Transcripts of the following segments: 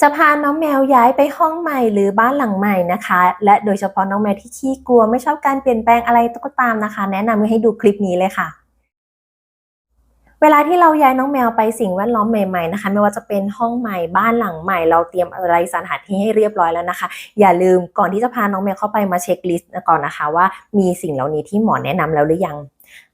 จะพาน้องแมวย้ายไปห้องใหม่หรือบ้านหลังใหม่นะคะ และโดยเฉพาะน้องแมวที่ขี้กลัวไม่ชอบการเปลี่ยนแปลงอะไรก็ตามนะคะ แนะนำให้ดูคลิปนี้เลยค่ะ เวลาที่เราย้ายน้องแมวไปสิ่งแวดล้อมใหม่ๆนะคะ ไม่ว่าจะเป็นห้องใหม่บ้านหลังใหม่ เราเตรียมอะไรสถานที่ให้เรียบร้อยแล้วนะคะ อย่าลืมก่อนที่จะพาน้องแมวเข้าไปมาเช็คลิสต์ก่อนนะคะ ว่ามีสิ่งเหล่านี้ที่หมอแนะนำแล้วหรือยัง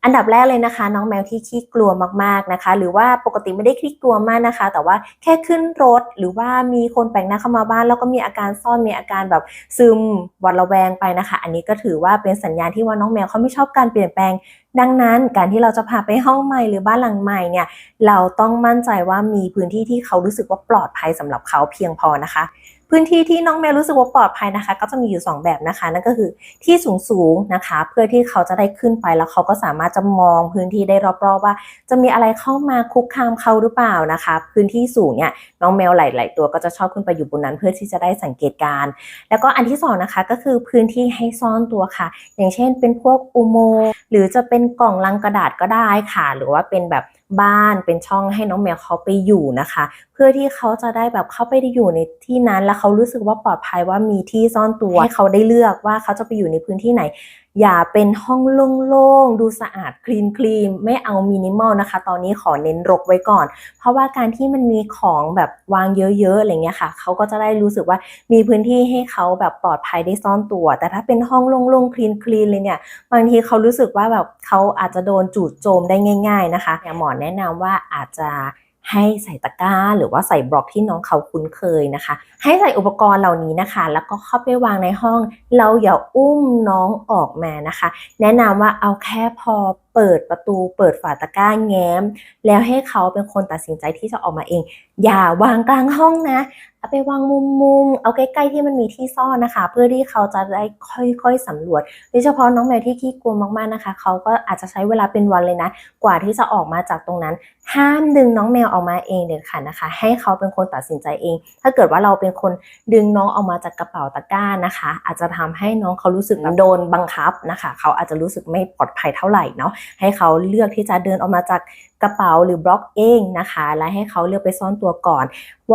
อันดับแรกเลยนะคะ น้องแมวที่ขี้กลัวมากๆนะคะ หรือว่าปกติไม่ได้ขี้กลัวมากนะคะ แต่ว่าแค่ขึ้นรถหรือว่ามีคนแปลกหน้าเข้ามาบ้าน แล้วก็มีอาการซ่อนมีอาการแบบซึมหวาดระแวงไปนะคะ อันนี้ก็ถือว่าเป็นสัญญาณที่ว่าน้องแมวเขาไม่ชอบการเปลี่ยนแปลง ดังนั้นการที่เราจะพาไปห้องใหม่หรือบ้านหลังใหม่เนี่ยเราต้องมั่นใจว่ามีพื้นที่ที่เขารู้สึกว่าปลอดภัยสำหรับเขาเพียงพอนะคะ พื้นที่ที่น้องแมวรู้สึกว่าปลอดภัยนะคะ ก็จะมีอยู่ 2 แบบนะคะ นั่นก็คือที่สูงๆนะคะ เพื่อที่เขาจะได้ขึ้นไปแล้วเขาก็สามารถจะมองพื้นที่ได้รอบๆว่า จะมีอะไรเข้ามาคุกคามเขาหรือเปล่านะคะ พื้นที่สูงเนี่ยน้องแมวหลาย ๆ ตัวก็จะชอบขึ้นไปอยู่บนนั้น เพื่อที่จะได้สังเกตการ แล้วก็อันที่สองนะคะก็คือพื้นที่ให้ซ่อนตัวค่ะ อย่างเช่น เป็นพวกอุโมงค์หรือจะเป็นกล่องลังกระดาษก็ได้ค่ะ หรือว่าเป็นแบบ บ้านเป็นช่องให้น้องแมวเขาไปอยู่นะคะ เพื่อที่เขาจะได้แบบเข้าไปได้อยู่ในที่นั้น แล้วเขารู้สึกว่าปลอดภัยว่ามีที่ซ่อนตัวให้เขาได้เลือกว่าเขาจะไปอยู่ในพื้นที่ไหน อย่าเป็นห้องโล่งๆ ดูสะอาดคลีนคลีนไม่เอามินิมอลนะคะ ตอนนี้ขอเน้นรกไว้ก่อน เพราะว่าการที่มันมีของแบบวางเยอะๆ อะไรเงี้ยค่ะ เขาก็จะได้รู้สึกว่ามีพื้นที่ให้เขาแบบปลอดภัยได้ซ่อนตัว แต่ถ้าเป็นห้องโล่งๆ คลีนคลีนเลยเนี่ย บางทีเขารู้สึกว่าแบบเขาอาจจะโดนจู่โจมได้ง่าย ๆนะคะหมอแนะนำว่าอาจจะ ให้ใส่ตะกร้า หรือว่าใส่บล็อกที่น้องเขาคุ้นเคยนะคะ ให้ใส่อุปกรณ์เหล่านี้นะคะ แล้วก็เข้าไปวางในห้อง เราอย่าอุ้มน้องออกมานะคะ แนะนำว่าเอาแค่พอเปิดประตูเปิดฝาตะกร้าแง้ม แล้วให้เขาเป็นคนตัดสินใจที่จะออกมาเอง อย่าวางกลางห้องนะ เอาไปวางมุมๆเอาใกล้ๆที่มันมีที่ซ่อนนะคะ เพื่อที่เขาจะได้ค่อยๆสำรวจโดยเฉพาะน้องแมวที่ขี้กลัวมากๆนะคะ เขาก็อาจจะใช้เวลาเป็นวันเลยนะ กว่าที่จะออกมาจากตรงนั้น ห้ามดึงน้องแมวออกมาเองเด็ดขาดนะคะ ให้เขาเป็นคนตัดสินใจเอง ถ้าเกิดว่าเราเป็นคนดึงน้องออกมาจากกระเป๋าตะกร้านะคะ อาจจะทำให้น้องเขารู้สึกโดนบังคับนะคะ เขาอาจจะรู้สึกไม่ปลอดภัยเท่าไหร่เนาะให้เขาเลือกที่จะเดินออกมาจาก กระเป๋าหรือบล็อกเองนะคะ และให้เขาเลือกไปซ่อนตัวก่อน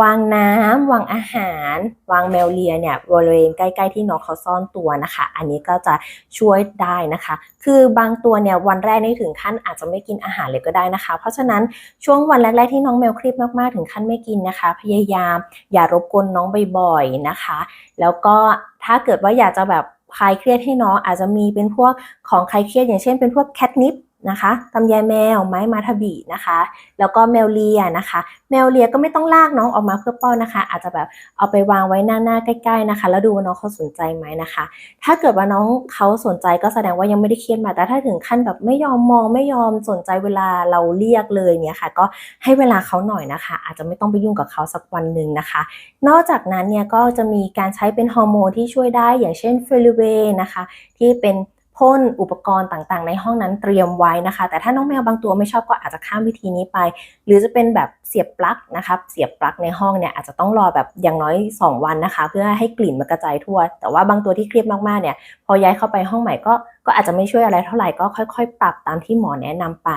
วางน้ำวางอาหาร วางแมวเลียเนี่ยบริเวณใกล้ๆที่น้องเขาซ่อนตัวนะคะ อันนี้ก็จะช่วยได้นะคะ คือบางตัวเนี่ยวันแรกนี่ถึงขั้นอาจจะไม่กินอาหารเลยก็ได้นะคะ เพราะฉะนั้นช่วงวันแรกๆที่น้องแมวเครียดมากๆถึงขั้นไม่กินนะคะ พยายามอย่ารบกวนน้องบ่อยๆนะคะ แล้วก็ถ้าเกิดว่าอยากจะแบบคลายเครียดให้น้องอาจจะมีเป็นพวกของคลายเครียดอย่างเช่นเป็นพวกแคทนิป นะคะตำยายแมวไม้มาทบีนะคะ แล้วก็แมวเลียนะคะ แมวเลียก็ไม่ต้องลากน้องออกมาเพื่อป้อนนะคะ อาจจะแบบเอาไปวางไว้หน้าหน้าใกล้ๆนะคะ แล้วดูว่าน้องเขาสนใจไหมนะคะ ถ้าเกิดว่าน้องเขาสนใจก็แสดงว่ายังไม่ได้เครียดมาแต่ถ้าถึงขั้นแบบไม่ยอมมองไม่ยอมสนใจเวลาเราเรียกเลยเนี่ยค่ะ ก็ให้เวลาเขาหน่อยนะคะ อาจจะไม่ต้องไปยุ่งกับเขาสักวันหนึ่งนะคะ นอกจากนั้นเนี่ยก็จะมีการใช้เป็นฮอร์โมนที่ช่วยได้อย่างเช่นเฟลิเวนะคะ ที่เป็น พ่นอุปกรณ์ต่างๆ ในห้องนั้นเตรียมไว้นะคะ แต่ถ้าน้องแมวบางตัวไม่ชอบก็อาจจะข้ามวิธีนี้ไป หรือจะเป็นแบบเสียบปลั๊กนะคะเสียบปลั๊กในห้องเนี่ยอาจจะต้องรอแบบอย่างน้อย 2 วันนะคะ เพื่อให้กลิ่นมันกระจายทั่ว แต่ว่าบางตัวที่เครียดมากๆเนี่ยพอย้ายเข้าไปห้องใหม่ก็ก็อาจจะไม่ช่วยอะไรเท่าไหร่ก็ค่อย ๆ ปรับตามที่หมอแนะนำไป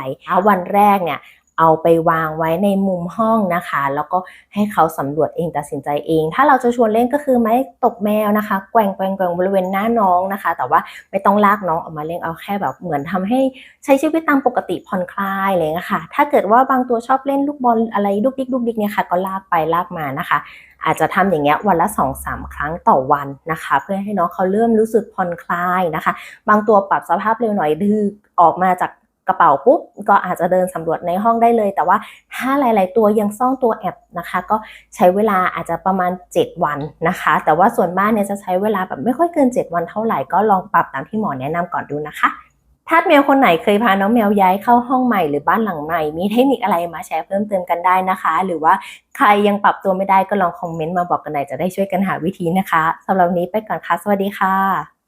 วันแรกเนี่ย เอาไปวางไว้ในมุมห้องนะคะ แล้วก็ให้เขาสำรวจเองตัดสินใจเอง ถ้าเราจะชวนเล่นก็คือไม้ตกแมวนะคะ แกว่งแกว่งแกว่งบริเวณหน้าน้องนะคะ แต่ว่าไม่ต้องลากน้องออกมาเล่นเอาแค่แบบเหมือนทำให้ใช้ชีวิตตามปกติผ่อนคลายเลยนะคะ ถ้าเกิดว่าบางตัวชอบเล่นลูกบอลอะไรลูกดิกลูกดิกเนี่ยค่ะก็ลากไปลากมานะคะ อาจจะทำอย่างเงี้ยวันละ2อสาครั้งต่อวันนะคะ เพื่อให้น้องเขาเริ่มรู้สึกผ่อนคลายนะคะ บางตัวปรับสภาพเร็วหน่อยดื้อออกมาจาก กระเป๋าปุ๊บก็อาจจะเดินสำรวจในห้องได้เลย แต่ว่าถ้าหลาย ๆ ตัวยังซ่อนตัวแอบนะคะ ก็ใช้เวลาอาจจะประมาณ 7 วันนะคะ แต่ว่าส่วนมากเนี่ยจะใช้เวลาแบบไม่ค่อยเกิน 7 วันเท่าไหร่ก็ลองปรับตามที่หมอแนะนำก่อนดูนะคะถ้าแมวคนไหนเคยพาน้องแมวย้ายเข้าห้องใหม่หรือบ้านหลังใหม่ มีเทคนิคอะไรมาแชร์เพิ่มเติมกันได้นะคะ หรือว่าใครยังปรับตัวไม่ได้ก็ลองคอมเมนต์มาบอกกันหน่อยจะได้ช่วยกันหาวิธีนะคะสำหรับนนี้ไปก่อนค่ะ สวัสดีค่ะ